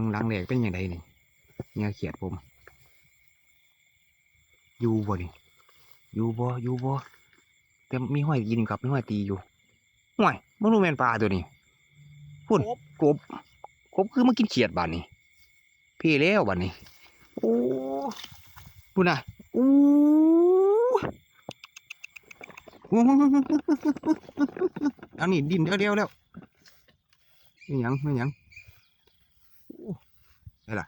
มึงหลังแหลกเป็นยังไงนี่เนี่ยเขียดผม อยู่บ่นี่อยู่บ่อยู่บ่แต่มีห้อยกินกับมีห้อยตีอยู่ห้อยมันรู้แม่นปลาตัวนี้พุ่นกบกบคือมากินเขียดบาดนี้พี่แล้วบาดนี้โอ้พุ่นน่ะโอ้โอ้อันนี้ดินเดียวเดียวแล้วนี่หยังนี่หยังโอ้ได้ล่ะ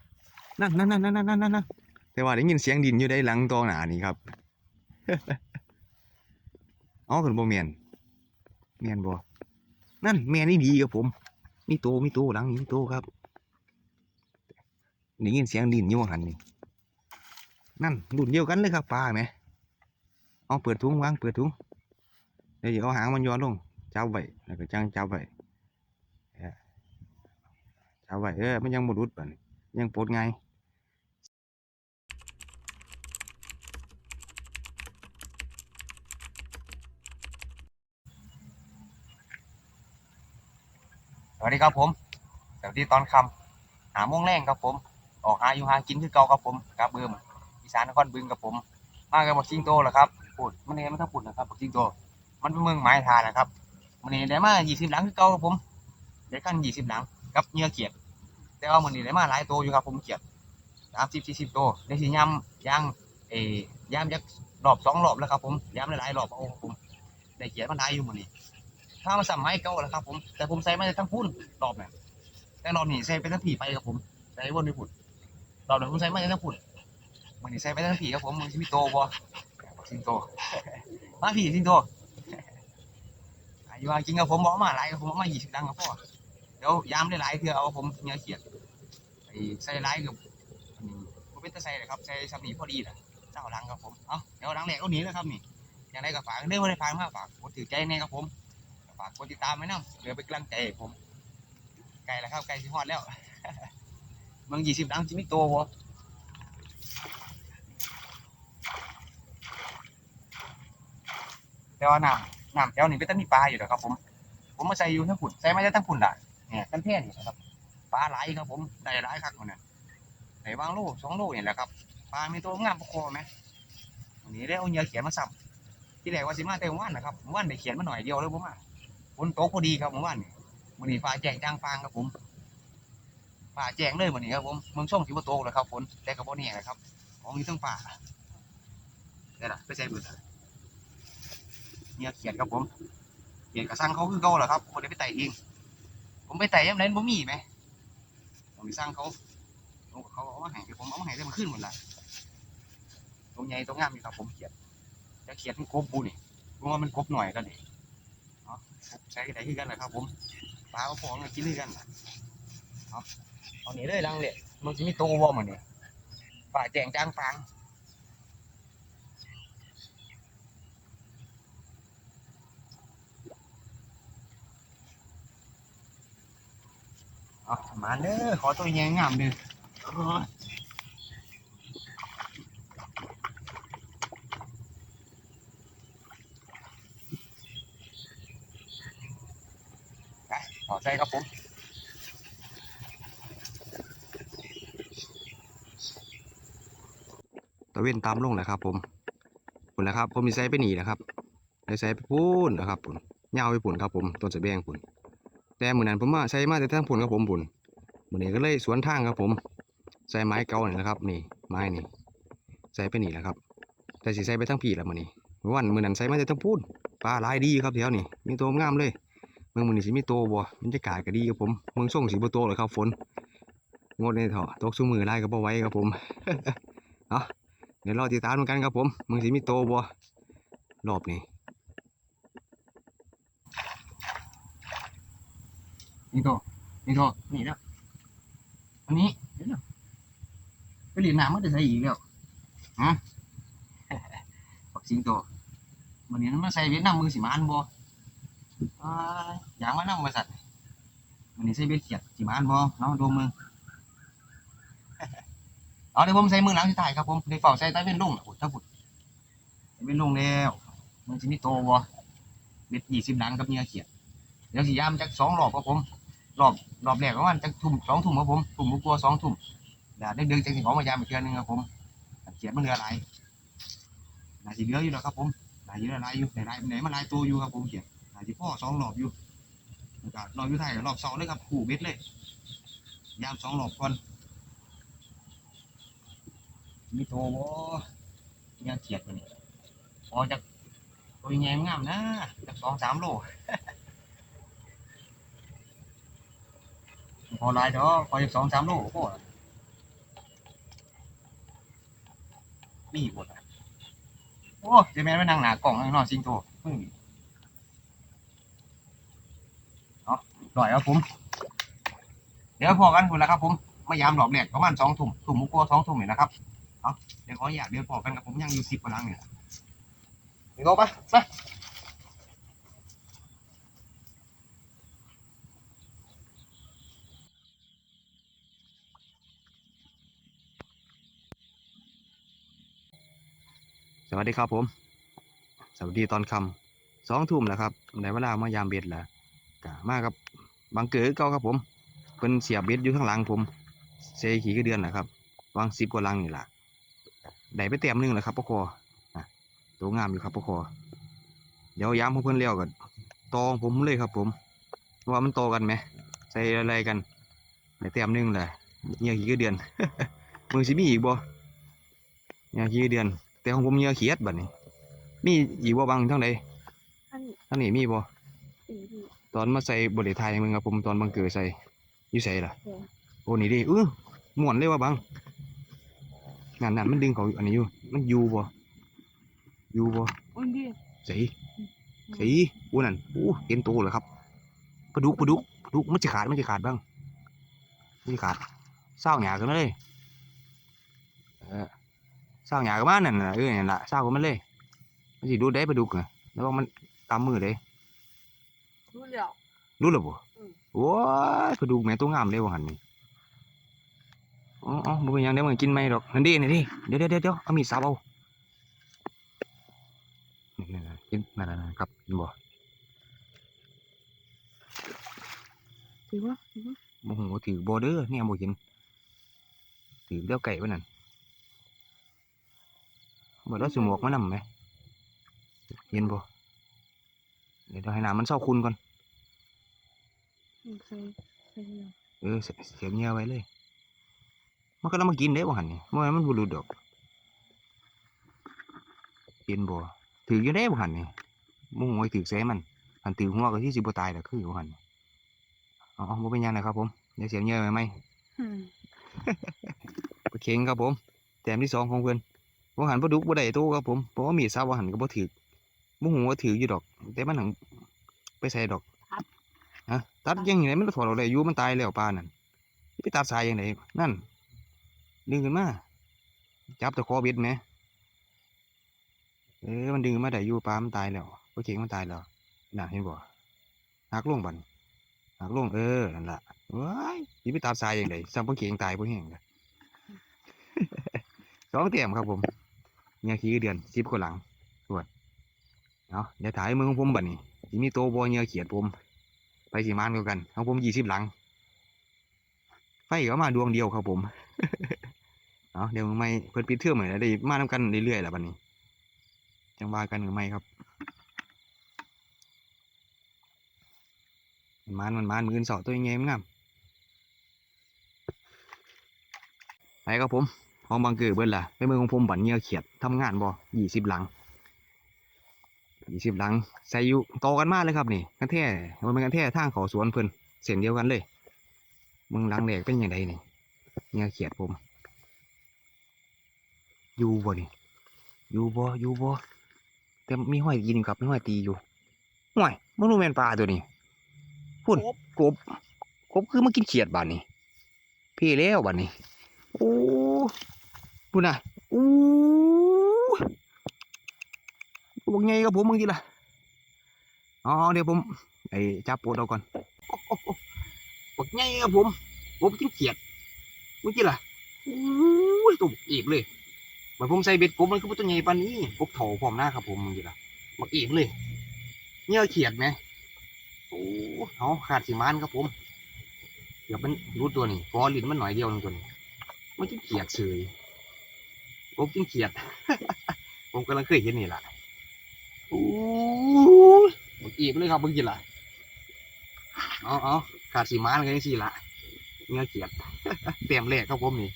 นั่นนั่นนั่นนั่นนั่นนั่นนั่นแต่ว่าได้ยินเสียงดินอยู่ได้หลังตอหนานี่ครับอ๋อเป็นบ่แมนแมนบ่นั่นแมนนี่ดีครับผม มีโตมีโตหลังนี้มีโตครับได้ยินเสียงดินอยู่ว่าหันนี่นั่นรุ่นเดียวกันเลยครับปลาไหมเอาเปิดถุงวางเปิดถุงเดี๋ยวเอาหางมันย้อนลงเจ้าไว้แล้วก็จังเจ้าไว้เจ้าไว้เออมันยังบ่รุดปานนี้ ยังปลดไงสวัสดีครับผมสวัสดีตอนคำหาโมงแรงครับผม ออกหาอยู่หากินคือเก่าครับผมกับเบิ่มอีสานนครบึงครับผม มากับบักซิงโตแหละครับพูดมันเองมันทั้งปุ่นนะครับบักซิงโต มันเป็นเมืองไม้ทานนะครับมันนี้ได้มา20หลังคือเก่าครับผมได้กัน20หลังกับเหงื่อเขียด แต่ว่ามันนี้ได้มาหลายตัวอยู่ครับผมเขียด30 40ตัวได้สิย่ำย่างเอ้ย่ำจักรอบสองรอบแล้วครับผมย่ำหลายรอบเอาผม ได้เขียดมันได้อยู่มันนี้ถ้ามาสั่ไม้เก่าแล้วครับผมแต่ผมใส่มาทั้งพุ่นรอบเนี่ยแต่รอบนี้ใส่ไปทั้งผีไปครับผมใส่วนไปพุ่นรอบนี้ผมใส่มาทั้งพุ่นมันนี้ใส่ไปทั้งผีครับผมมันสิมีโตบ่สิงโตมาผีสิงโตอายุว่าจริงกับผมบอกมาหลายผมบอกมายี่สิบดังกับพ่อ เดี๋ยวยามได้หลายเพื่อเอาผมเนื้อเขียดไอ้ใส่หลายกับผมเป็นตะใสเลยครับใส่ซับนี่พอดีแหละเจ้าหลังครับผมเอ้าเดี๋ยวหลังแหลกเอาหนีแล้วครับนี่อย่างไรก็ฝากเด้อว่าได้ฝากมากฝากกดถือใจแน่ครับผมฝากกดติดตามไว้นะเดี๋ยวเป็นกลังใจผมไกลแล้วครับไกลสิฮอดแล้วมึงยี่สิบดังจิมิโตวะแต่ว่าน้ำน้ำแถวนี้ก็ต้องมีปลาอยู่นะครับผม ผมมาใส่อยู่ทั้งผุนใส่ไมาได้ทั้งผุนด่ะ เนี่ยกันแท่นี่นะครับปลาหลายครับผมได้หลายครับคนน่ะไหนบางโลสองโลเนี่ยแหละครับปลามีตัวงามประคอไหมวันนี้ได้เอาเหยื่อเขียนมาสับที่แรกว่าสิมาแต่เมื่านนะครับเมื่านได้เขียนมาหน่อยเดียวเลยผมว่าฝนตกพอดีครับเมื่านนี่วันนี้ฟ้าแจ้งจ้างฟางครับผมฟ้าแจ้งเลยวันนี้ครับผมเมืองช่องสิบโตเลยครับฝนแต่กับพวกนี้นะครับ ของอยู่ทั้งป่าได้ละไปใส่เบือเนี่ยเขียนครับผมเขียนกระสังเขาคือเก่าเหรอครับผมได้ไปไต่เอง ผมไปไต่ยังไงบ่มีไหมผมสร้างเขาเขาเอามาให้ผมเอามาให้ได้มาขึ้นหมดละตรงใหญ่ตรงงามอยู่ครับผมเขียนจะเขียนกบปูนี่เพราะว่ามันกบหน่อยกันนี่เนาะใช้ได้คือกันแหละครับ ผมปลาเอาฟองกินด้วยกันน่ะเอาเอาหนีเลยลังเลยมันจะมีโตวอมันนี่ป่าแจงจางฟาง เอามาเด้อขอตัวใหญ่งามเด้อโอ้ยขอใจครับผมตะเวนตามลงแหละครับ ผมปุ่นแล้วครับ ผมมีไซไปหนีนะครับไซไปพูนนะครับปุ่นยาไปปุ่นครับผมต้นสะแบงปุ่น แต่เหมือนนั้นผมมาใช้มาแต่ทั้งปุ่นครับผมปุ่นเหมือนนี้ก็เลยสวนทางครับผม ใส่ไม้เก่านี่นะครับ นี่ไม้นี่ใส่ไปนี่แหละครับ แต่สิใส่ไปทั้งผีแล้วมันนี่วันมือนั้นใส่มาแต่ทั้งพูนปลาลายดีครับแถวนี่มีตัวงามเลยเมืองมันนี่สิมีโตบ่บรรยากาศก็ดีครับผมเมืองส่งสีบ่โตเลยครับฝนงดในเถาะตกซุมือไล่ก็บ่ไว้ครับผมเอาเดี๋ยวรอติดตามกันครับผมเมืองสิมีโตบ่รอบนี้ นี่โตนี่โตนี่แล้วอันนี้เดี๋ยวไปเรียนน้ำมันจะใส่อีกแล้วฮะปักสิงโตวันนี้มันมาใส่เวียดนามมือสิมาอันบออย่างว่าน้ำบริษัทวันนี้ใส่เวียดเขียดสิมาอันบ่เนาะดูมือเอาเดี๋ยวผมใส่มือหลังที่ถ่ายครับผมในฝ้าใส่ใต้เป็นลุงน่ะอุดถ้าบุดเป็นลุงแล้วมันจะมีโตบ่เม็ดยี่สิบหลังกับเนื้อเขียดเดี๋ยวสิยามจักสองรอบครับผม รอบรอบแรกประมาณจักทุ่มสองทุ่มครับผมทุ่มกลัวสองทุ่มแล้วดึกๆจังสิของมายามอีกเทื่อนึงครับผมเขียดมันเหลือหลายน่าสิเหลืออยู่แล้วครับผมน่าสิเหลือหลายอยู่ไหนหลายไหนมาหลายตัวอยู่ครับผมเขียดน่าสิพ่อสองรอบอยู่แล้วก็รอบอยู่ไทยรอบสองเลยครับขู่เบ็ดเลย ยามสองรอบก่อนมีโทบ่ยังเขียดตัวนี้พอจากตัวยังไงงามนะจากสองสามโล พอลายดอกพอจากสองสามโลโอ้นี่หมดอะโอ้เจะแม่นไปนั่งหนากล่องนอกสิงโตมึงเนาะหน่อยครับผม เดี๋ยวพอกันคุณแล้วครับผมมายามหลอบแหลกประมาณสองถุ่มถุ่มมุกโก้สองถุ่มเนี่ยนะครับเอาเดี๋ยวขออยากเดี๋ยวพอกันกับผมยังอยู่สิบกว่าลังเนี่ยเดี๋ยวไปไป สวัสดีครับผม สวัสดีตอนคำสองทุ่มแล้วครับในเวลามายามเบ็ดแล้วกะมากับบังเกิดเก่าครับผมเพิ่นเสียบเบ็ดอยู่ข้างหลังผมเซขี่ก็เดือนนะครับวางสิบกว่าลังนี่แหละได้ไปเต็มนึงแล้วครับพ่อคอตัวงามอยู่ครับพ่อคอเดี๋ยวยามของเพิ่อนเลี้ยวกันตองผมเลยครับ ผมว่ามันโตกันไหมใส่อะไรกันได้เต็มนึงแหละเงื่อขี่ก็เดือนมือสิมีอีกบ่เงื่อขี่ก็เดือน แต่ของผมเหงื่อเขียดบัดนี้ มีอีกบ่บางทั้งใดอันนี้ทั้งนี้มีบ่สีพี่ ตอนมาใส่บริไทยมึงครับผมตอนบังเกิดใส่อยู่ใส่ล่ะเดี๋ยวโอ้นี่ดิเออม่วนเลยว่าบังนั่นนั่นมันดึงเขาอันนี้อยู่ มันอยู่บ่อยู่บ่อุ้ยดิใส่ใส่อู้นั่นอู้เห็นตัวเหรอครับปลาดุกปลาดุกปลาดุกมันจะขาดมันจะขาดบ้างมันจะขาดเศร้าหยากันมาเลยเออ เศร้าหยากันมานั่นน่ะเออนั่นล่ะเศร้ากันมาเลย มันสิดูได้ปลาดุกน่ะแล้วว่ามันตามมือเลยรู้แล้ว รู้หรือบ่อืม โอ้ยไปดูแม่ตัวงามเลยว่าหันนี่อ๋ออ๋อบ่เป็นหยังเดี๋ยวมันกินไม่ดอกนั่นดินี่ดิเดี๋ยวเดี๋ยวเดี๋ยวเดี๋ยวเอามีดสับเอานี่นี่นี่กินนั่นนั่นนั่นครับกินบ่ ถือว่าถือว่าบ่ฮู้ว่าถือบ่เด้อเนี่ยบ่เห็นถือเดี๋ยวไก่ไว้นั่น บ่ได้สหมวกมานำไหมเห็นบ่เดี๋ยวเดี๋ยวให้น้ำมันเศร้าคุณก่อนใส่ใส่เนื้อเออเสียเสียบเหงื่อไว้เลย มันก็ต้องมากินเด้บ่หันนี่บ่งั้นมันบ่รู้ดอกกินบ่ถืออยู่เด้บ่หันนี่บ่ฮู้ว่าถือใส่มันหันถือหัวก็สิสิบ่ตายดอกคือบ่หันเอ๋อาบ่เป็นหยังนะครับผมเดี๋ยวเสียบเหงื่อไว้ไหมอืมปลาเค็งครับผมแต้มที่สองของเพิ่น บ่หันบ่ดุกบ่ได้โตครับผมเพราะว่ามีดซับบ่หันก็บ่ถือบ่ฮู้ว่าถืออยู่ดอก แต่มันหังไปใส่ดอกฮะตัดยังไงมันถอดออกได้อยู่มันตายแล้วปลานั่นไปตัดสายยังไงนั่น ดึงขึ้นมาจับตะคอเบ็ดไหมเออมันดึงขึ้นมาได้อยู่ปลามันตายแล้วปลาเข็งมันตายแล้วน่ะเห็นบ่หักลงบัดนหักลงเออนั่นล่ะว้ายสิไปตัดสายยังไงซ้ำปลาเข็งตายบ่แห้งเลยสองเตียมครับผม เนี่ยขี้เดือนสิบกว่าหลังสวยเอาะเดี๋ยวถ่ายมือของผมบัดนี้สิมีโตบอเนื้อเขียดผม ไปสีมานกันกันของผมยี่สิบหลัง ไฟก็มาดวงเดียวครับผมเอาะเดี๋ยวไม่เพิ่นปิดเทื่อมเหมือนได้มาทำกันเรื่อยๆแหละบัดนี้ จังว่ากันกับไม่ครับมันมานมันมานมือนสาตัวยังไงมันงามไปครับผม ห้องบังเกอร์เบิ้ลล่ะไปมือของผมบันเงียเขียดทำงานบ่ยี่สิบหลังยี่สิบหลังใส่อยู่ต่อกันมากเลยครับนี่กันแท้มันเป็นกันแท้ทางเขาสวนเพิ่นเส้นเดียวกันเลยมึงหลังแหลกเป็นยังไงนี่เงียเขียดผมอยู่บ่นี่อยู่บ่อยู่บ่แต่มีห้อยกินกับมีห้อยตีอยู่ห้อยมันรู้แม่นปลาตัวนี้พุ่นกบกบคือมากินเขียดบาดนี้พี่แล้วบาดนี้โอ้ พุ่นน่ะโอ้ตัวไงกับผมมึงทีละอ๋อเดี๋ยวผมไอ้จับโปดเอาก่อนบักไงกับผม ผมกินเขียดมึงทีละโอ้ตัวบักอีบเลยมันผมใส่เบ็ดกบมันก็บ่ตัวใหญ่ปานนี้กบเถาพร้อมหน้าครับผมมึงอยู่ละมักอีกเลยเนี่ยเขียดไหมโอ้เอาขาดสีมานครับผมกือบมันรู้ตัวนี่เพอลินมันหน่อยเดียวนึงตัวนี้มันกินเขียดเฉย ผมกินเขียด ผมกำลังเคยเห็นนี่แหละโอ้ยบักอีบเลยครับเมื่อกี้ล่ะเอาเอาขาดสีม้านกันยังสี่ละเงี้ยเขียดเตรียมแรกครับผมนี่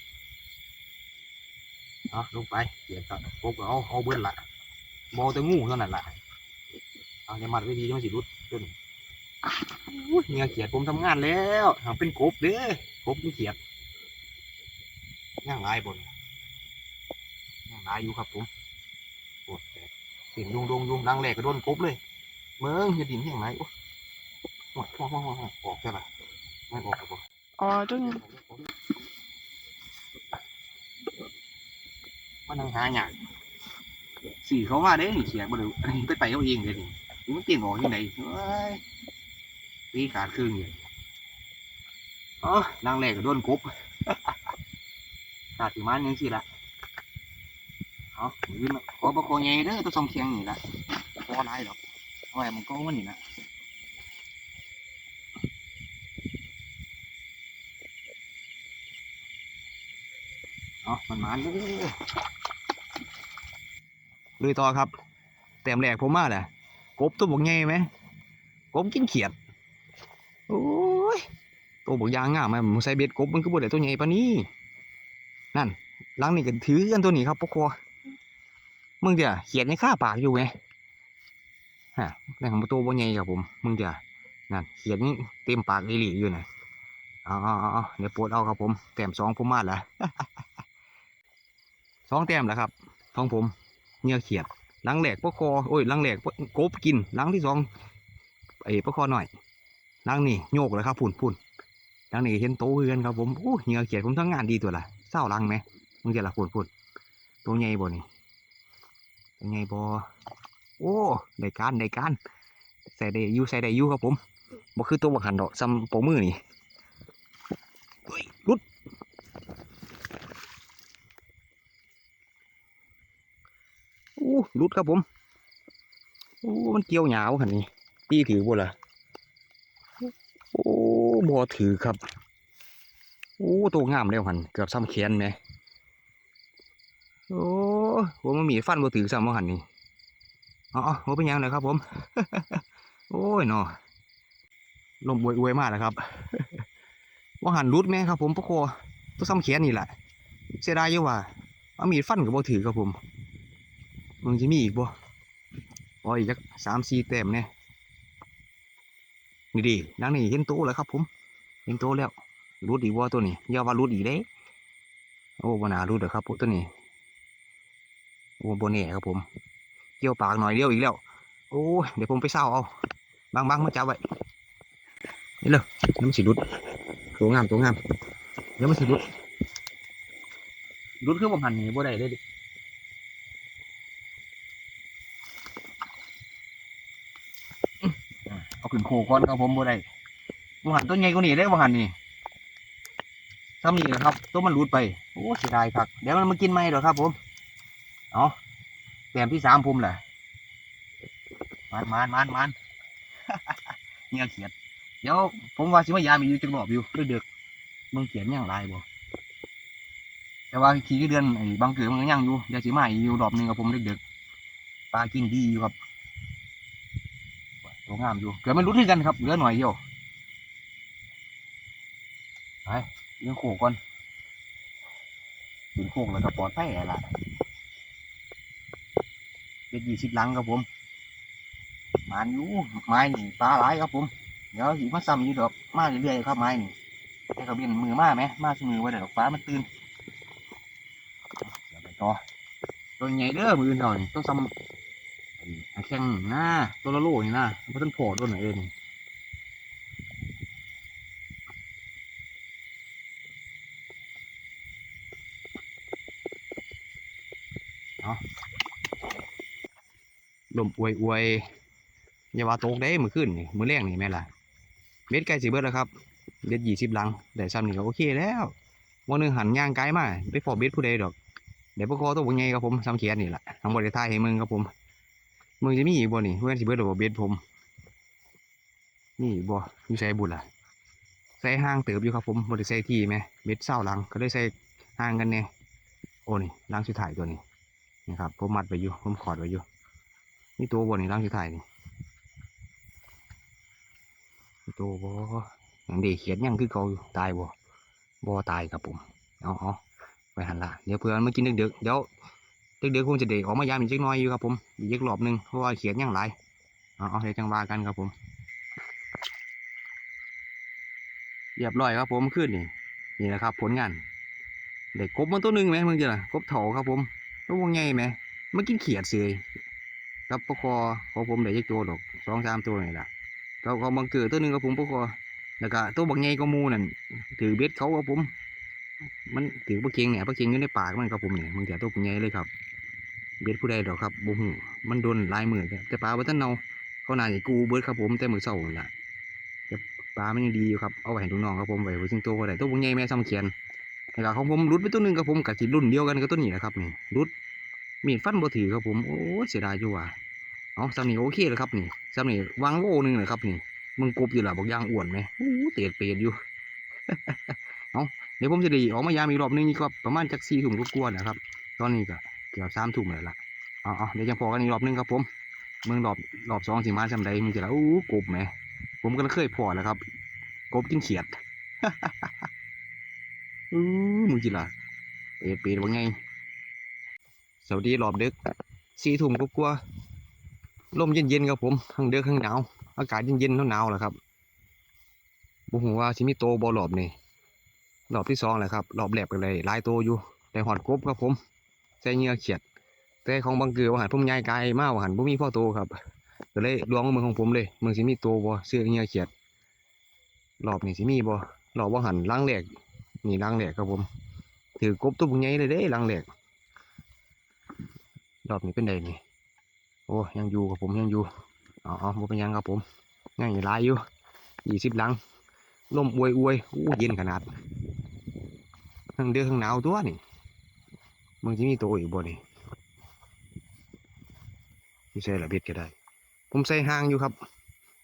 เอาลงไปเขียดครับผมก็เอาเอาเบิ้ลละบอแต่งูเท่านั้นละเอาเนี่ยมัดไว้ดีมันสิรุดตัวนี้อุ้ยเงี้ยเขียดผมทำงานแล้วทำเป็นกบเด้อกบนี่เขียดย่างลายบน ย่างลายอยู่ครับผมโอ้แตกสินยุงดงยุงดังแหลกก็โดนกบเลยเมืองอย่าดินที่อย่างไรโอ้ยโอ้ยโอ้ยโอ้ยโอ้ยออกใช่ปะไม่ออกครับผมอ๋อตรงนี้มันนั่งหาหยาดสี่เขาว่าเด้นี่เขียบ่ได้อันนี้ไปไต่เอาเองเลยนี่นี่มันเตียงออกที่ไหนเฮ้ยตีขาดครึ่งอยู่อ๋อนางแรกก็โดนกบขาดสิมันยังสิละ เอายืนมาขอประคองไงเด้อตัวสองเคียงนี่ละพอไรหรอกเอาไว้มันก็มันนี่นะเอามันมันเด้อลุยต่อครับ แต้มแรกผมมาแหละกบตัวบกใหญ่ไหมกบกินเขียดโอ้ยตัวบกยางง่ามไหมผมใส่เบ็ดกบมันก็บ่ได้ตัวใหญ่ปานนี้นั่นหลังนี่ก็ถือกันตัวนี้ครับพวกครัว มึงเดี๋ยวเขียดในข้าปากอยู่ไงฮะในของตัวบกใหญ่ครับผม มึงเดี๋ยวนั่นเขียนี่เต็มปากอีหลีอยู่นะอาเอเดี๋ยวปวดเอาครับผมแต้มสองผมมาแล้วสองแต้มแล้วครับของผมเหงื่อเขียดลังแหลกพวกคอโอ้ยลังแหลกพวกกบกินลังที่สองไอ้พวกคอหน่อยลังนี่โยกเลยครับพุ่นพุ่นลังนี่เห็นโตเฮือนครับผมโอ้เหงื่อเขียดผมทั้งงานดีตัวละเศร้าลังไหมมึงจะละพุ่นพุ่นตัวใหญ่บ่นี่ ตัวใหญ่บ่โอ้ได้การได้การใส่ได้ยูใส่ได้ยูครับผมบ่คือตัวบักหันดอกซ้ำโปมือนี่เฮ้ยรุดโอ้รุดครับผมโอ้มันเกี่ยวหยาวหันนี่ตีถือบ่ล่ะโอ้บ่ถือครับโอ้ตัวงามแล้วหันเกือบซ้ำแขนไหม โอ้โหมันมีฟันบ่ถือซ้ำว่าหันนี่อ๋อโอ้เป็นยังเลยครับ ผม โอ้ยเนาะลมอวยอวยมากนะครับว่าหันรุดแม่ครับ ผมพวกโคตัวซ้ำแขนนี่แหละเสียดายอยู่ว่าเอามีดฟันกับบ่ถือครับผมมึงจะมีอีกบ่อ๋ออีกจักสามสี่แต้มเนี่ยนี่ดินั่งนี่เห็นโตแล้วครับผม เห็นโตแล้วรูดอีกว่าตัวนี้ยาว่ารูดอีกเด้โอ้บนารูดเด้อครับพวกตัวนี้ โอ้โบเน่ครับผม เกี่ยวปากหน่อยเดียวอีกแล้ว โอ้ยเดี๋ยวผมไปเศร้าเอาบางบางมาจับไว้นี่เลยน้ำสีรุดตัวงามตัวงามเดี๋ยวมันสีรุดรุดคือผมหันนี่บ่ได้เลยดิเอาขึ้นโคก่อนครับผมบ่ได้ผมหันต้นใหญ่กว่านี้ได้บ่หันนี่ถ้ามีนะครับ ตัวมันรุดไป โอ้เสียดายครับ เดี๋ยวมันมากินไหมเดี๋ยวครับผม เอาแต้มที่สามผมแหละมันมันมันมันเงี้ยเขียดเดี๋ยวผมว่าสิมายามอยู่จังรอบอยู่เดือกๆมึงเขียนยังไรบ่แต่ว่าขี่เดือนไอ้บางเกิดมันยังอยู่ยวสิมาอีกอยู่รอบหนึ่งกับผมเดือกๆปลากินดีอยู่ครับตัวงามอยู่เกิดมันรุดที่กันครับเหลือหน่อยเดียวไปเรื่องโขกก่อนถึงโขกแล้วก็ปลอดภัยแล้วล่ะ เป็นยี่สิบลังครับผมหมานอยู่ไม้นี่ปลาหลายครับผม เดี๋ยวสิมาซ้ำอยู่ดอกมาเรื่อยๆครับไม้นี่แต่ก็เบียนมือมาไหมมาสมือไว้เดี๋ยวดอกฟ้ามันตื่นเดี๋ยวไปต่อตัวใหญ่เด้อมืออื่นเท่านี่ต้องซ้ำแข้งนี่นะตัวละโลนี่นะเพราะต้นโผล่ต้นไหนเองเอา ลมอวยอวยอย่าว่าตกได้มือขึ้นนี่มือแรงนี่แม่ล่ะเบ็ดไก่สีเบิร์ดแล้วครับเบ็ดยี่สิบลังแต่ซ้ำนี่ก็โอเคแล้ววันหนึ่งหันย่างไกลมาไปพอเบ็ดผู้ใดดอกเดี๋ยวพวกเขาตัวบงไงครับผมซ้ำเขียนนี่แหละทั้งบริทายให้มึงครับผมมึงจะมีอีกบ่นี่เพื่อนสิเบิดหรือบ่เบ็ดผมนี่บ่อยู่ใส่บุญล่ะใส่ห่างเติบอยู่ครับผมบริใส่ที่ไหมเบ็ดเศร้าลังก็ได้ใส่ห่างกันเนี่ยโอ้นี่ลังสุดท้ายตัวนี้นี่ครับผมมัดไว้อยู่ผมขอดไว้อยู่ นี่ตัวบนนี่หลังสุดท้ายนี่นี่ตัวบอย่างเด็กเขียนยังคือเขาอยู่ตายบ่บ่ตายครับผมเอาเอาไปหันละเดี๋ยวเพื่อนมากินเด็กๆเดี๋ยวเด็กๆคงจะเด็กออกมายามอีกจักน้อยอยู่ครับผมอีกจักรอบหนึงเพราะว่าเขียนยังหลายเอาเอาเดี๋ยวจังว่ากันครับผมเรียบร้อยครับผมขึ้นนี่นี่แหละครับ ผลงานเด็กกบมันตัวหนึ่งไหมมึงจะล่ะกบเถาครับผมตัววงใหญ่ไหมมากินเขียดเสย ครับปะคอของผมได้ยักตัวดอกสองสามตัวนี่แหละเขาเขาบังเกิดตัวหนึ่งครับผมปะคอแล้วก็ตัวบักใหญ่ก็มูนั่นถือเบ็ดเขาครับผม มันถือปลาเค็งเนี่ยปลาเค็งอยู่ในปากมันครับผมเนี่ยมึงจะตัวบักใหญ่เลยครับ เบ็ดผู้ใดดอกครับบูหูมันโดนลายมือแต่ปลาบัตันเนาเขาน่าจะกูเบิดครับผมแต่มือเศร้านั่ะปลามันยังดีอยู่ครับเอาไว้ให้ลูกน้องครับผมไว้ไว้ซึ่งตัวก็ได้ตัวบุญใหญ่แม่ซ้ำเขียนแล้วของผมรุดไปตัวหนึ่งครับผมกับสิรุ่นเดียวกันกับตัวนี้แหละครับนี่รุด มีดฟันบ่ถือครับผมโอ้เสียดายอยู่ว่ะเอาซ้ำนีโอเคเลยครับนี่ซ้ำนี่วางโลหนึ่งเลยครับนี่มึงกบอยู่ล่ะบอกยางอ้วนไหมโอ้เตะเปรตอยู่เอาเดี๋ยวผมจะดีออกมายามอีกรอบหนึงนี่ก็ประมาณจักสี่ถุ่มก็กลัวาๆนะครับ ตอนนี้ก็เกือบสามถุ่มเลยละเอาเอาเดี๋ยวยังพอกันอีกรอบหนึงครับผมเมืองรอบรอบสองสิมาจำใดมึงจะละอู้กบไหมผมก็เคยพอแล้วครับกบกินเขียดอู้มึงจิล่ะเปรตเปรตว่าไง สวัสดีรอบดึกสี่ทุ่มก็กลัวลมเย็นๆครับผมทั้งเดือกทั้งหนาว อากาศเย็นๆหนาวๆแหละครับบุหัวาชิมิโตบอรอบนี่รอบที่สองแหละครับรอบแรกไปเลยลายโตอยู่แต่หอดกบครับผมใส่เงื่อเขียด แต่ของบางเกือว่าหันพุ่มยายกายมากว่าหันพุ่มีพ่อโตครับก็เลยลวงมือของผมเลยมึงสิมีตัวบ่เสื้อเงียเขียดรอบนี่สิมีบ่รอบว่าหันล้างแหลกนี่ล้างแหลกครับผม ถือกบตัวบุญใหญ่เลยเด้ล้างแหลก รอบนี้เป็นไดนี่โอ้ยังอยู่ครับผมยังอยู่อาเอบ่เป็นยังครับผมยังอยู่ลายอยู่ยี่สิบลังลมอวยอวยอู้เย็นขนาดทั้งเดือดทั้งหนาวตัวนี่มึงสิมีตัวอีกบ่นี่ที่ใช่ละเบ็ดก็ได้ ผมใส่ห่างอยู่ครับ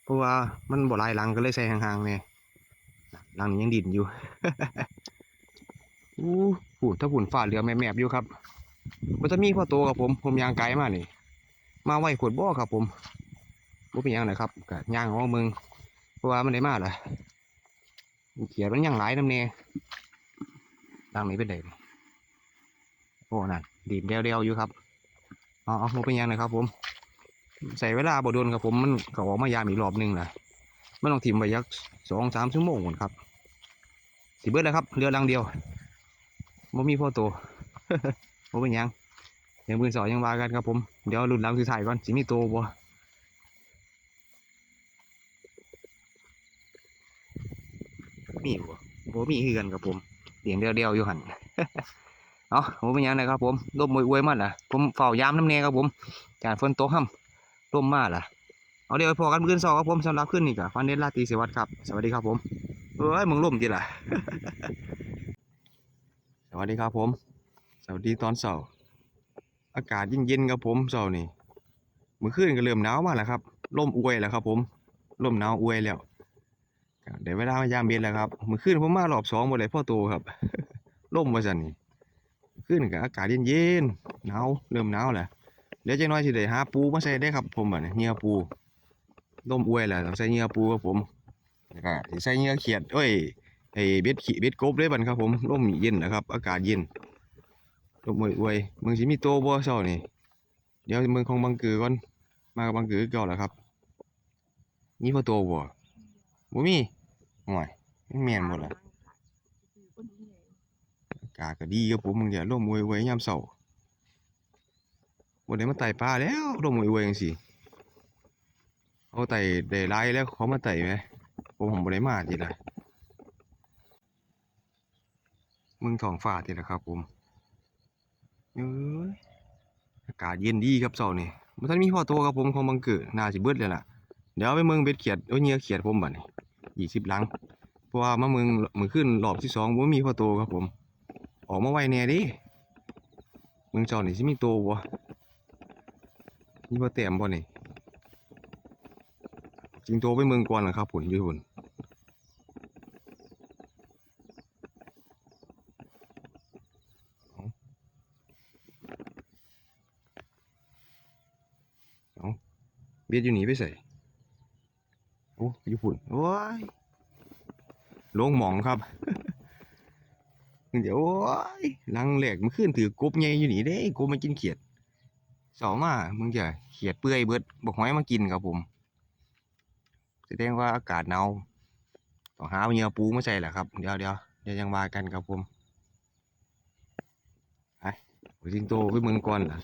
เพราะว่ามันบ่ลายหลังก็เลยใส่ห่างๆเนี่ยหลังนี้ยังดินอยู่อู้หูถ้าผุ่นฝ่าเรือแมบๆอยู่ครับ มันจะมีพ่อโตกับผม ผมยางไกลมากนี่ มาไหวขวดบ่อครับผมบ่เป็นยังนะครับกะย่างของมึงเพราะว่ามันได้มากเล่ะเขียดมันยังหลายน้ำเน่ดังนี้เป็นไดนี่โอ้นั่นดีดเดียวๆอยู่ครับเอ๋อาบ่เป็นยังนะครับ ผม ใส่เวลาบ่โดนครับผมมันก็ออกมายามอีกรอบหนึงนะมันต้องถิ่มไปยักสองสามชั่วโมงก่อนครับสิเบิดแล้วครับ เรือลังเดียวบ่มีพ่อโต บ่เป็นยังเดี๋ยวมือสองยังว่ากันครับผม เดี๋ยวรุ่นหลังสุดท้ายก่อนสิมีโตบ่มีบ่บ่มีคือกันครับผมเสียงเดียวๆอยู่หันเอาบ่เป็นยังนะครับผมลมมวยอวยมันล่ะ ผมเฝ้ายามน้ำแน่ครับผมจากฝนตกห่ำร่มมาล่ะ เอาเดี๋ยวพอกันเพื่อนสองครับผมสำหรับขึ้นนี่กับฟันเดนลาตีเสวัสดิ์ครับ สวัสดีครับผมเอ้ยมึงร่มจีล่ะ สวัสดีครับผม วัสดีตอนเสาร์อากาศเย็นๆครับผมเสาร์นี่เมื่อคืนก็เริ่มหนาวมาแล้วครับร่มอวยแล้วครับผมร่มหนาวอวยแล้วเดี๋ยวเวลามายามเย็นแล้วครับเมื่อคืนผมมารอบสองหมดเลยพ่อโตครับร่มว่าสันนี่ขึ้นกับอากาศเย็นๆหนาวเริ่มหนาวแหละเดี๋ยวจังน้อยสิได้หาปูมาใส่ได้ครับผมบัดนี้เหงื่อปูต้มอวยแหละต้องใส่เหงื่อปูครับผมแล้วก็ใส่เหงื่อเขียดเอ้ยไอ้เบ็ดขี้เบ็ดกบเลยบัดครับผมร่มเย็นนะครับ อากาศเย็น ร่มอวยอวยมึงสิมีโตบ่เช้านี่เดี๋ยวมึงของบังเกือก่อนมากับบังเกือเก่าแล้วครับมีพอโตบ่บ่มีห่วยมันแม่นหมดละอากาก็ดีครับผมมึงอย่าร่มอวยอวยยามเช้าบ่ได้มาไต่ปลาแล้วลงมือเวจังสิเอาไต่ได้หลายแล้วเขามาไต่ไหมผมผมบ่ได้มาทีละมึงท้องฟ้าทีละครับผม เอ้ยอากาศเย็นดีครับเช้านี่มันทันมีพ่อโตครับผมของบังเกิดน่าสิเบิดเลยล่ะ เดี๋ยวไปเมืองเบ็ดเขียดเอาเหงื่อเขียดผมบัดนี้ยี่สิบลัง เพราะว่ามาเมืองเมือขึ้นรอบที่สองบ่มีพ่อโตครับผม ออกมาไวแน่ดิเมืองเจ้านี่สิมีโตบ่นี่บ่เต็มบ่นี่จริงโตไปเมืองก่อนเหรอครับผุนอยู่ผุน บียดอยู่หนีไปใส่โอ้ญี่ปุ่นโอ้ยลงหมองครับ เดี๋ยวโอ้ยลังแหลกมันขึ้นถือกบใหญ่อยู่นี่เด้กบมากินเขียดเสามามึงจะเขียดเปื่อยเบิดบอกหอยมากินครับผมแสดงว่าอากาศหนาวต้องหาเหยื่อปูมาใส่แหละครับเดี๋ยวเดี๋ยวเดี๋ยวยังว่ากันครับผมไปไปสิงโตไปเมืองก่อนล่ะ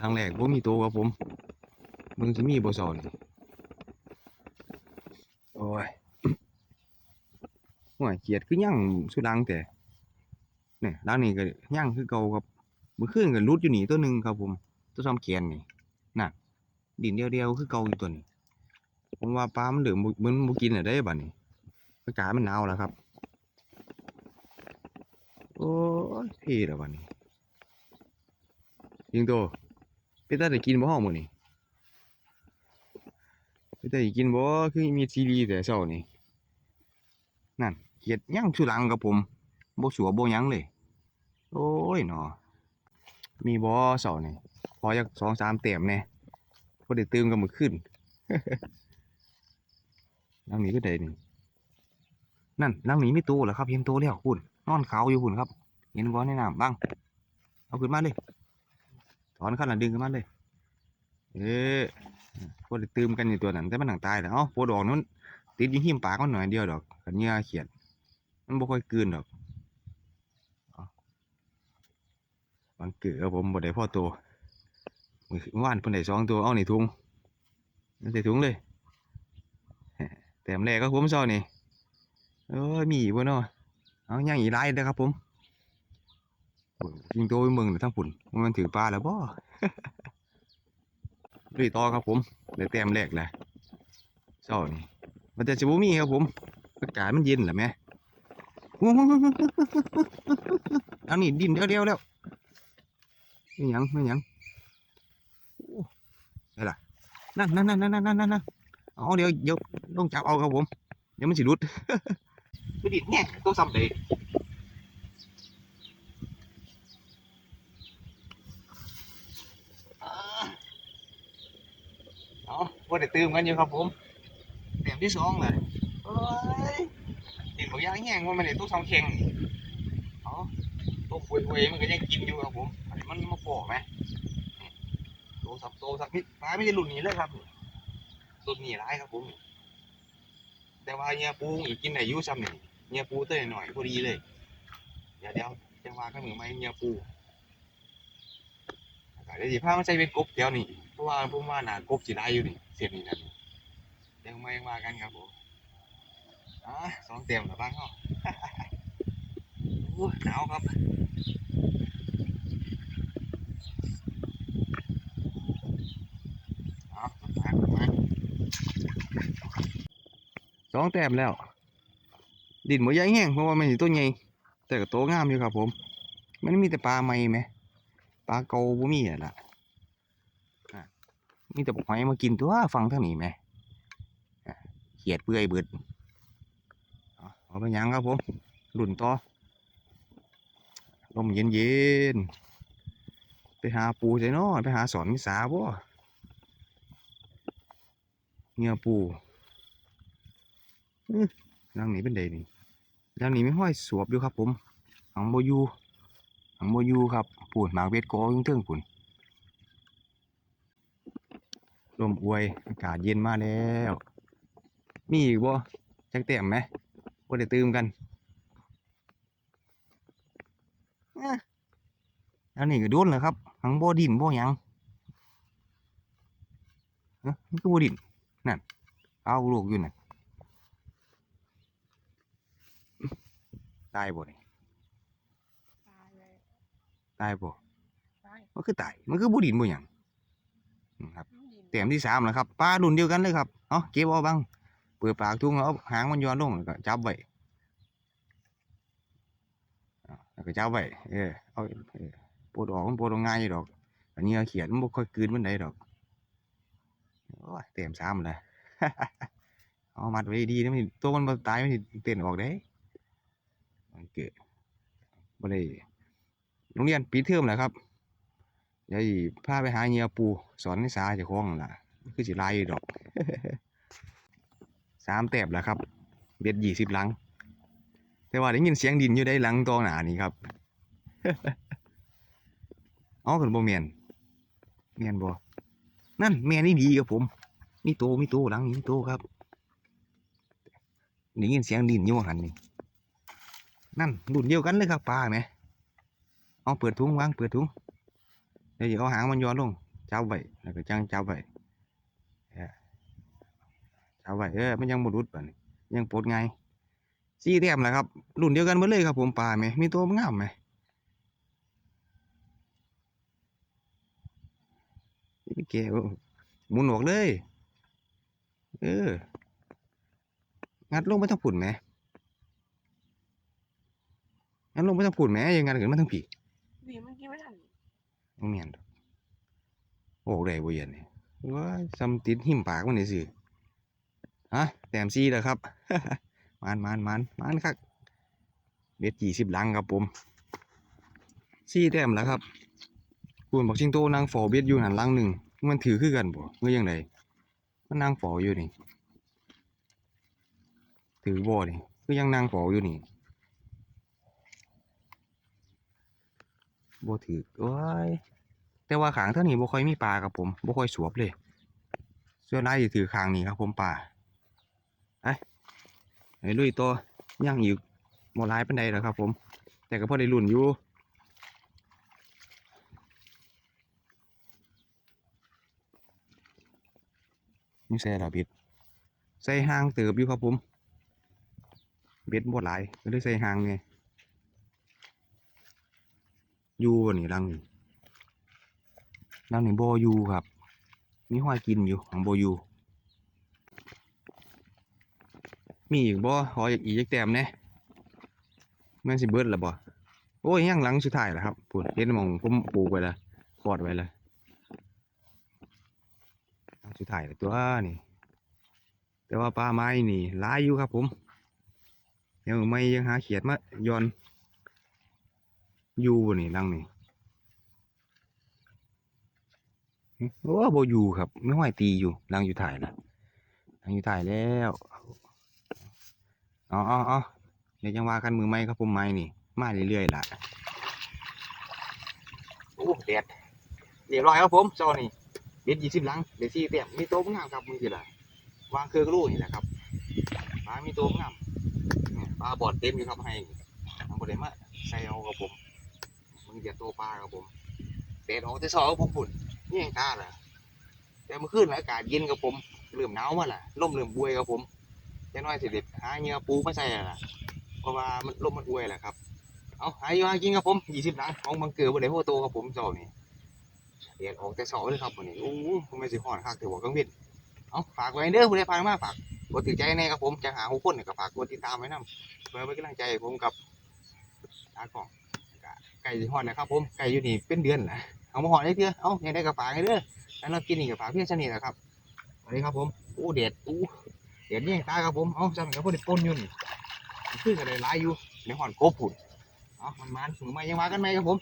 ลังแหลกบ่มีโตครับผม มึงจะมีบ่สอนโอ้ยห่วยเขียดคือยั่งสุดังแต่เนี่ยร้านนี้ก็ย่างคือเก่าครับเมื่อคืนก็รุดอยู่หนีตัวหนึ่งครับผมตัวซ้ำแขนนี่น่ะดินเดียวๆคือเก่าอยู่ตัวนี้ผมว่าปลามันเหลือมมันบ่กินอะได้บัดนี้อากาศมันหนาวแล้วครับ โอ้ยเท่ล้วบัดนี้ยิงโตไปตาได้กินบ่ห้องมื้อนี้ ไปตาได้กินบ่คือมีซีรีส์แต่เช้านี่นั่นเขียดย่างสุดังครับผมบ่สัวบ่ยังเลย โอ้ยหนอมีบ่เสานี่พอจักสองสามเต็มแน่พอได้เติมกันมื้อขึ้นลังนี้ก็ได้นี่นั่นลังนี้มีตัวแล้วครับเห็นตัวแล้วคุณนอนขาวอยู่คุณครับ เห็นบ่ในน้ำบ้างเอาขึ้นมาเลยถอนขั้นหละดึงขึ้นมาเลย เอ๊ะ พอได้เติมกันอยู่ตัวนั้นแต่มันหนังตายแล้วเอ้าโพดอกนั้นติดอยู่หิมปากมันหน่อยเดียวดอกกันเหงื่อเขียด มันบ่ค่อยกืนดอกบางเกือผมบ่ได้พ่อตัวมื้อวานเพิ่นได้สองตัวเอานี่ถุงมันใส่ถุงเลยแต้มแรกก็ผมเซานี่เอ้ยมีอีกบ่เนาะเอายังอีกหลายเด้อครับผมโอ้ยยิงตไปเมืองเด้อทั้งปุ่นมันถือปลาแล้วบ่ ลุยต่อครับผมได้แต้มแรกแหละเซานี่มันจะสิบ่มีครับผมอากาศมันเย็นแหละแม่เอานี่ดินเดียวๆแล้วไม่ยังไม่ยังอ้ได้ละนั่นนั่นนั่นนั่นนั่นนั่นนั่นเอาเดี๋ยวเดี๋ยวต้องจับเอาครับผมเดี๋ยวมันสิรุดไปดินแง่ตัวซ้ำเลยเอา ว่าได้ตื่มกันอยู่ครับผมเต็มที่สองเลยเอ้ยดินบอกยางแง่งว่ามันได้ตัวสองเข่งเอตัวปุยปุยๆมันก็ยังกินอยู่ครับผมอันนี้มันมาโผล่ไหมโตสับโตสับมิดปลาไม่ได้หลุดหนีเลยครับหลุดหนีร้ายครับผม แต่ว่าเนี่ยปูอีกกินได้อยุ่ซ้ำนี่เนี่ยปูเต้ยหน่อยพอดีเลย เดี๋ยวเดี๋ยวจังหวะก็เหมือนไหมเนี่ยปูเดี๋ยวสิพามาใช้เป็นกบเดี๋ยวนี่ ราะว่าผมว่าหนากบสิได้อยู่นี่เสียบนี่นั่นเดี๋ยวมามากันครับผมอะสองเต็มแล้วบ้างเขาโอ้ยหนาวครับสองแต้มแล้ว ดินบ่ใหญ่แห้งเพราะว่ามันสิตัวใหญ่แต่ก็โตงามอยู่ครับผม มันมีแต่ปลาใหม่ไหมปลาเกาบ่มีอะล่ะ มีแต่หอยมากินตัวฟังทางนี้ไหมเขียดเปื่อยเบิดเอาเอาไปยังครับผมลุ่นต่อลมเย็นเย็นๆไปหาปูใช่นาะไปหาสอนมิสาบ่เงียปูอื้อรังนี้เป็นใดนี่รังนี้ไม่ห้อยสวบอยู่ครับผมหังโบยูหังโบยูครับปูดหมากเวทโกยิ่งเทิงปุ่น ลมอวยอากาศเย็นมาแล้ว มีอีกบ่จักเต็มไหมบ่ได้ตื่มกันอันนี้ก็โดนเลยครับหังบ่ดินบ่หยังเอ้อมันก็บ่ดินนั่นเอาลูกอยู่นั่นตายบ่นี่ตายเลยตายบ่ตายมันคือตายมันคือบ่ดินบ่หยังอืมครับ เต็มที่สามแล้วครับปลารุ่นเดียวกันเลยครับเอาเก็บเอาบ้างเปิดปากทุ่งเอาหางมันย้อนลงแล้วก็จับไว้าแล้วก็จับไว้เออเอาเอปวดออกมันปวดง่ายอยู่ดอก อันนี้เขียนมันบ่ค่อยกืนมันได้ดอกโอ้เต็มซ้ำเลยเอามัดไว้ดีนะมันตัวมันตายมันเต้นออกได้มันเกิดบ่ได้โรงเรียนปิดเทอมแล้วครับ เดี๋ยวพาไปหาเหยื่อปูสอนนิสาเจ้าของล่ะคือสิหลายอยู่ดอกสามแต้มแล้วครับ เบ็ดยี่สิบหลัง แต่ว่าได้ยินเสียงดินอยู่ได้หลังตองหนานี่ครับอ๋อเป็นโบเมียนเมียนบ่นั่นแม่นี่ดีครับผมมีโตมีโตหลังนี้มีโตครับได้ยินเสียงดินอยู่หันนี่นั่นรุ่นเดียวกันเลยครับปลาไหมเอาเปิดถุงวางเปิดถุง เดี๋ยวเอาหางมันย้อนลงจับไว้แล้วก็จังจับไว้เออจับไว้เออมันยังบรุดป่ะนี่ยังปลดไงายสี่แต้มแหละครับรุ่นเดียวกันหมดเลยครับผมปลาไหมมีตัวงามไหมนี่แกวหมุนออกเลย เออ งัดลงไปทั้งผุ่นไหมงัดลงไปทั้งผุ่นไหมยังงัดขึ้นมาทั้งผีวีเมื่อกี้ไม่ทัน บ่แม่นดอกโอ้ได้บ่เย็นนี่ว้ายซ้ำติดหิมปากมันนี่สิฮะแต้มซีแล้วครับ มานมานมานมานครับเบ็ดยี่สิบลังครับผมซีแต้มแล้วครับคุณบอกชิงโตนางฝอเบ็ดอยู่หันลังหนึ่งมันถือคือกันบ่เมื่อยังไงมันนางฝออยู่นี่ถือบ่นี่คือยังนางฝออยู่นี่บ่ถือโอ้ย แต่ว่าขางเท่านี้บ่ค่อยมีปลาครับผมบ่ค่อยสวบเลยเส่วนนายถือขางนี้ครับผมปลาไปไอ้ลุยตัวย่างอยู่บ่หลายปานใดแล้วครับ ผม แต่ก็พอได้ลุ่นอยู่นี่ใส่ดอกบิดใส่หางเติบอยู่ครับผมเบ็ดบ่หลายก็เลยใส่หางไงอยู่บ่นี่รังนี่ รังนี่บ่อยู่ครับ มีห้อยกินอยู่ของบ่อยู่มีอีกบ่ขออีกอีกแต้มแหน่แม่สิเบิดล้วบ่โอ้ยยังหลังสุดท้ายแล้วครับพูดเห็นมองผมปลูกไว้ล้วปอดไว้ล้วหลังสุดท้ายแล้วตัวนี่ แต่ว่าปลาไม้นี่หลายอยู่ครับ ผมยังไม่ยังหาเขียดมาย้อน อยู่บ่นี่ลังนี่หึ โอ้โบอยู่ครับ ไม่ห้อยตีอยู่ลังอยู่ถ่ายนะลังอยู่ถ่ายแล้วอ๋ออ๋ออ๋อเดี๋ยวยังว่ากันมือไม้ครับผมไม้นี่ มาเรื่อยๆล่ะโอ้เด็ดเรียบร้อยครับผมโซนี่เด็ดยี่สิบลังเด็ดสี่เต็มมีโต๊ะงามครับมือกี่ล่ะวางเครือกรูนี่แหละครับปลามีตัวงามปลาบอดเต็มอยู่ครับให้ทำบริมาใส่เอากับผมมึงอย่าตัวปลากับผมเด็ดออกแต่สองกับผมปุ่น นี่ยังกล้าเหรอแต่เมื่อคืนอากาศเย็นกับผมเริ่มหนาวมาล่ะลมเริ่มบวยกับผมจะน้อยสิเด็ดหาเงือปูมาใส่ละเพราะว่ามันลมมันบวยแหละครับเอาหายอยู่หากินกับผมยี่สิบหลังของบังเกิดบนไหนพวกโตกับผมเจ้านี่เด็ดออกแต่สอเลยครับวันนี้โอ้โหทำไมสิห่อนคักแต่หัวกังวียนเอาฝากไว้เด้อผู้ใดฟังมากฝากกดติดใจแน่ครับผมจะหาหกคนเนี่ยก็ฝากกดติดตามไว้นํเพื่อเป็นกำลังใจผมกับตากล้องไก่หอดนะครับผมไก่อยู่นี่เป็นเดือนนะ เอามาหอดได้เพื่อเอาอย่างได้ก็ฝากให้เด้อแล้วเรากินนี่ก็ฝากเพื่อชนิดนะครับสวัสดีครับผมอู้เด็ดอู้เด็ดนี่ตาครับผมเอาจำกับพวกเด็กปนอยู่นี่ขึ้นกันเลยไล่อยู่ในหอนโกบผุดเอามันมันมือไม่ยังมากันไหมครับผม